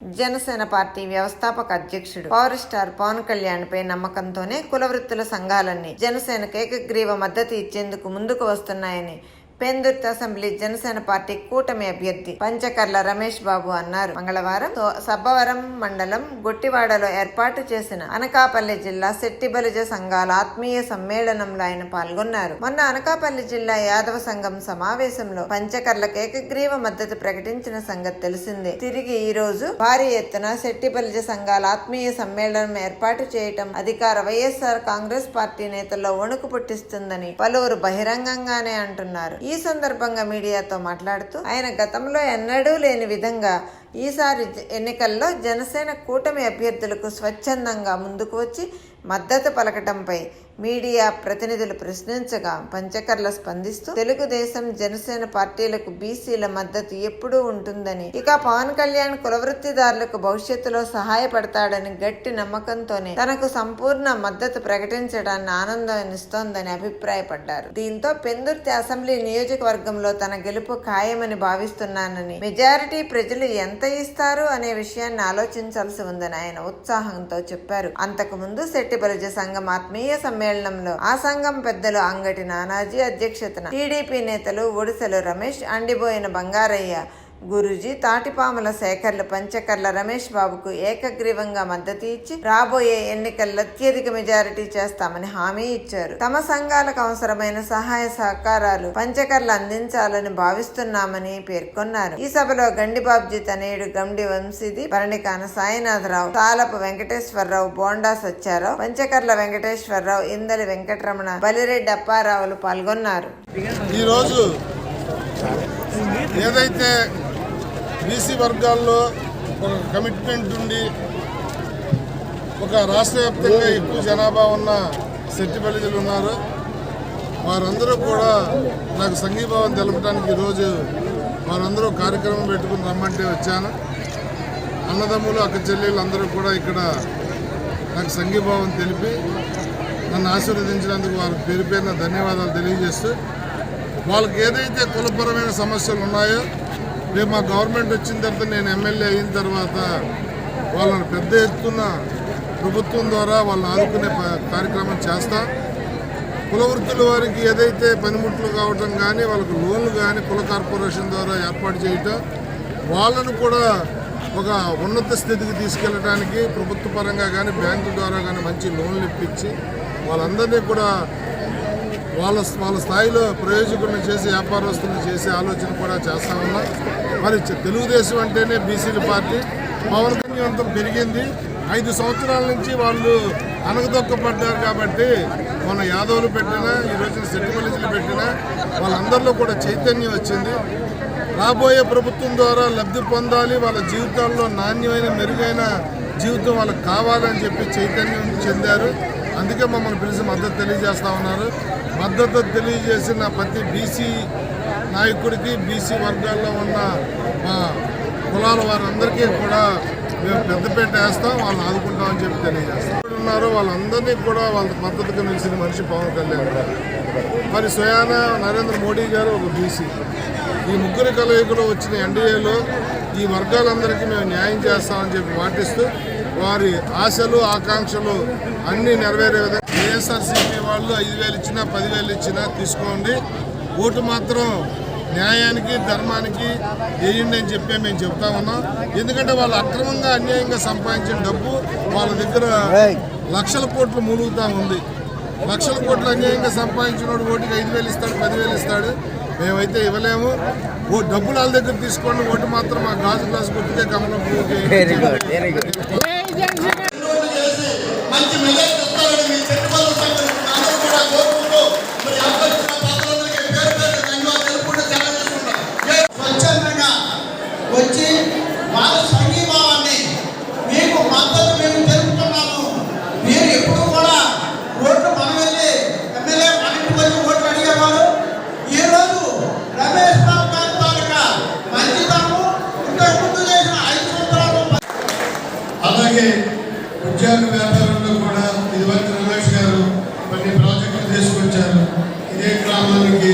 Janasena party వ్యవస్థాపక అధ్యక్షుడు power star Pawan Kalyan పై నమ్మకంతోనే కుల వృత్తుల సంఘాలన్నీ జనసేనకు ఏకగ్రీవ మద్దతు ఇచ్చేందుకు ముందుకు వస్తున్నాయని పెందుర్తి అసెంబ్లీ జనసేన పార్టీ కూటమి అభ్యర్థి పంచకర్ల రమేష్ బాబు అన్నారు. మంగళవారం సబ్బవరం మండలం గొట్టివాడలో ఏర్పాటు చేసిన అనకాపల్లి జిల్లా శెట్టిబలిజ సంఘాల ఆత్మీయ సమ్మేళనంలో ఆయన పాల్గొన్నారు. మొన్న అనకాపల్లి జిల్లా యాదవ సంఘం సమావేశంలో పంచకర్లకు ఏకగ్రీవ మద్దతు ప్రకటించిన సంగతి తెలిసిందే. తిరిగి ఈ రోజు భారీ ఎత్తున శెట్టిబలిజ సంఘాల ఆత్మీయ సమ్మేళనం ఏర్పాటు చేయటం అధికార వైఎస్ఆర్ కాంగ్రెస్ పార్టీ నేతల్లో వణుకు పుట్టిస్తుందని పలువురు బహిరంగంగానే అంటున్నారు. ఈ సందర్భంగా మీడియాతో మాట్లాడుతూ ఆయన గతంలో ఎన్నడూ లేని విధంగా ఈసారి ఎన్నికల్లో జనసేన కూటమి అభ్యర్థులకు స్వచ్ఛందంగా ముందుకు వచ్చి మద్దతు పలకటంపై మీడియా ప్రతినిధులు ప్రశ్నించగా పంచకర్ల స్పందిస్తూ తెలుగుదేశం జనసేన పార్టీలకు బీసీల మద్దతు ఎప్పుడూ ఉంటుందని ఇక పవన్ కళ్యాణ్ కులవృత్తిదారులకు భవిష్యత్తులో సహాయపడతాడని గట్టి నమ్మకంతోనే తనకు సంపూర్ణ మద్దతు ప్రకటించడాన్ని ఆనందాన్నిస్తోందని అభిప్రాయపడ్డారు. దీంతో పెందుర్తి అసెంబ్లీ నియోజకవర్గంలో తన గెలుపు ఖాయమని భావిస్తున్నానని మెజారిటీ ప్రజలు ఎంత ఇస్తారు అనే విషయాన్ని ఆలోచించాల్సి ఉందని ఆయన ఉత్సాహంతో చెప్పారు. అంతకు ముందు శెట్టిబలిజ సంఘం ఆత్మీయ సమ్మేళనంలో ఆ సంఘం పెద్దలు అంగటి నానాజీ అధ్యక్షతన టీడీపీ నేతలు ఒడిశలు రమేష్ అండిబోయిన బంగారయ్య గురుజీ తాటిపాముల శేఖర్లు పంచకర్ల రమేష్ బాబుకు ఏకగ్రీవంగా మద్దతు ఇచ్చి రాబోయే ఎన్నికల్లో అత్యధిక మెజారిటీ చేస్తామని హామీ ఇచ్చారు. తమ సంఘాలకు అవసరమైన సహాయ సహకారాలు పంచకర్లు అందించాలని భావిస్తున్నామని పేర్కొన్నారు. ఈ సభలో గండి బాబ్జీ తనయుడు గండి వంశీది భరణికాన సాయినాథరావు తాలపు వెంకటేశ్వరరావు బోండా సత్యారావు పంచకర్ల వెంకటేశ్వరరావు ఇందలి వెంకటరమణ బలిరెడ్డి అప్పారావులు పాల్గొన్నారు. ఈరోజు ఏదైతే బీసీ వర్గాల్లో ఒక కమిట్మెంట్ ఉండి ఒక రాష్ట్ర వ్యాప్తంగా ఎక్కువ జనాభా ఉన్న శెట్టి బలిజలు ఉన్నారు. వారందరూ కూడా నాకు సంఘీభావం తెలపడానికి ఈరోజు వారందరూ కార్యక్రమం పెట్టుకుని రమ్మంటే వచ్చాను. అన్నదమ్ములు అక్క చెల్లెళ్ళు అందరూ కూడా ఇక్కడ నాకు సంఘీభావం తెలిపి నన్ను ఆశీర్వదించినందుకు వారికి పేరు పేరున ధన్యవాదాలు తెలియజేస్తూ వాళ్ళకి ఏదైతే కులపరమైన సమస్యలు ఉన్నాయో రేపు మా గవర్నమెంట్ వచ్చిన తర్వాత నేను ఎమ్మెల్యే అయిన తర్వాత వాళ్ళని పెద్ద ఎత్తున ప్రభుత్వం ద్వారా వాళ్ళని ఆదుకునే కార్యక్రమం చేస్తా. కుల వృత్తుల వారికి ఏదైతే పనిముట్లు కావటం కానీ వాళ్ళకు లోన్లు కానీ కుల కార్పొరేషన్ ద్వారా ఏర్పాటు చేయటం వాళ్ళను కూడా ఒక ఉన్నత స్థితికి తీసుకెళ్ళడానికి ప్రభుత్వ పరంగా కానీ బ్యాంకు ద్వారా కానీ మంచి లోన్లు ఇప్పించి వాళ్ళందరినీ కూడా వాళ్ళ వాళ్ళ స్థాయిలో ప్రయోజకులను చేసి వ్యాపారస్తులను చేసే ఆలోచన కూడా చేస్తా ఉన్నా. మరి తెలుగుదేశం అంటేనే బీసీల పార్టీ. పవన్ పెరిగింది. ఐదు సంవత్సరాల నుంచి వాళ్ళు అనగదొక్కబడ్డారు కాబట్టి మన యాదవులు పెట్టినా ఈ రోజున పెట్టినా వాళ్ళందరిలో కూడా చైతన్యం వచ్చింది. రాబోయే ప్రభుత్వం ద్వారా లబ్ధి పొందాలి వాళ్ళ జీవితాల్లో నాణ్యమైన మెరుగైన జీవితం వాళ్ళకి కావాలని చెప్పి చైతన్యం చెందారు. అందుకే మమ్మల్ని పిలిచి మద్దతు తెలియజేస్తా ఉన్నారు. మద్దతు తెలియజేసిన ప్రతి బీసీ నాయకుడికి బీసీ వర్గాల్లో ఉన్న మా కులాల వారందరికీ కూడా మేము పెద్దపేట వేస్తాం వాళ్ళని ఆదుకుంటామని చెప్పి తెలియజేస్తాం. ఉన్నారు వాళ్ళందరినీ కూడా వాళ్ళ మద్దతుగా నిలిచిన మనిషి పవన్ కళ్యాణ్ గారు. మరి స్వయాన నరేంద్ర మోడీ గారు ఒక బీసీ ఈ ముగ్గురు కలయికలో వచ్చిన ఎన్డీఏలో ఈ వర్గాలందరికీ మేము న్యాయం చేస్తామని చెప్పి పాటిస్తూ వారి ఆశలు ఆకాంక్షలు అన్నీ నెరవేరే విధంగా వైఎస్ఆర్సీపీ వాళ్ళు ఐదు వేలు ఇచ్చినా పదివేలు ఇచ్చినా తీసుకోండి. ఓటు మాత్రం న్యాయానికి ధర్మానికి వేయండి అని చెప్పి మేము చెప్తా ఉన్నాం. ఎందుకంటే వాళ్ళు అక్రమంగా అన్యాయంగా సంపాదించిన డబ్బు వాళ్ళ దగ్గర లక్షల కోట్లు మూలుగుతూ ఉంది. లక్షల కోట్లు అన్యాయంగా సంపాదించినోడు ఓటుకి ఐదు వేలు ఇస్తాడు పదివేలు ఇస్తాడు. మేమైతే ఇవ్వలేము. ఓ డబ్బులు వాళ్ళ దగ్గర తీసుకోండి. ఓటు మాత్రం మా గాజు గ్లాస్ గుర్తుకే కమలం పువ్వుకి వెరీ గుడ్ వెరీ గుడ్ మంచి మెసేజ్ ఇస్తారని మీ చెట్టు సంఘం అందరూ కూడా కోరుకుంటూ మరి అవకాశం పాత్రలందరికీ పేరు పేరు ధన్యవాదాలు తెలుపుకుంటూ సెలవు తీసుకుంటాం. స్వచ్ఛందంగా వచ్చి వాళ్ళ సంఘీభావాన్ని మీకు మద్దతు మేము తెలుపుతున్నాము మీరు ఎప్పుడు కూడా ఓట్లు మనం వెళ్ళి ఎమ్మెల్యే మన ఇంటికి వచ్చి ఓట్లు అడిగేవారు ఈ రమేష్ బాబు గారి తాలూకా మంచితనము ఇంతకు ముందు చేసిన ఐదు సంవత్సరాలు అలాగే ఉద్యోగ వ్యాపారంలో కూడా ఇదివరకు రమేష్ గారు కొన్ని ప్రాజెక్టులు తీసుకొచ్చారు. ఇదే గ్రామానికి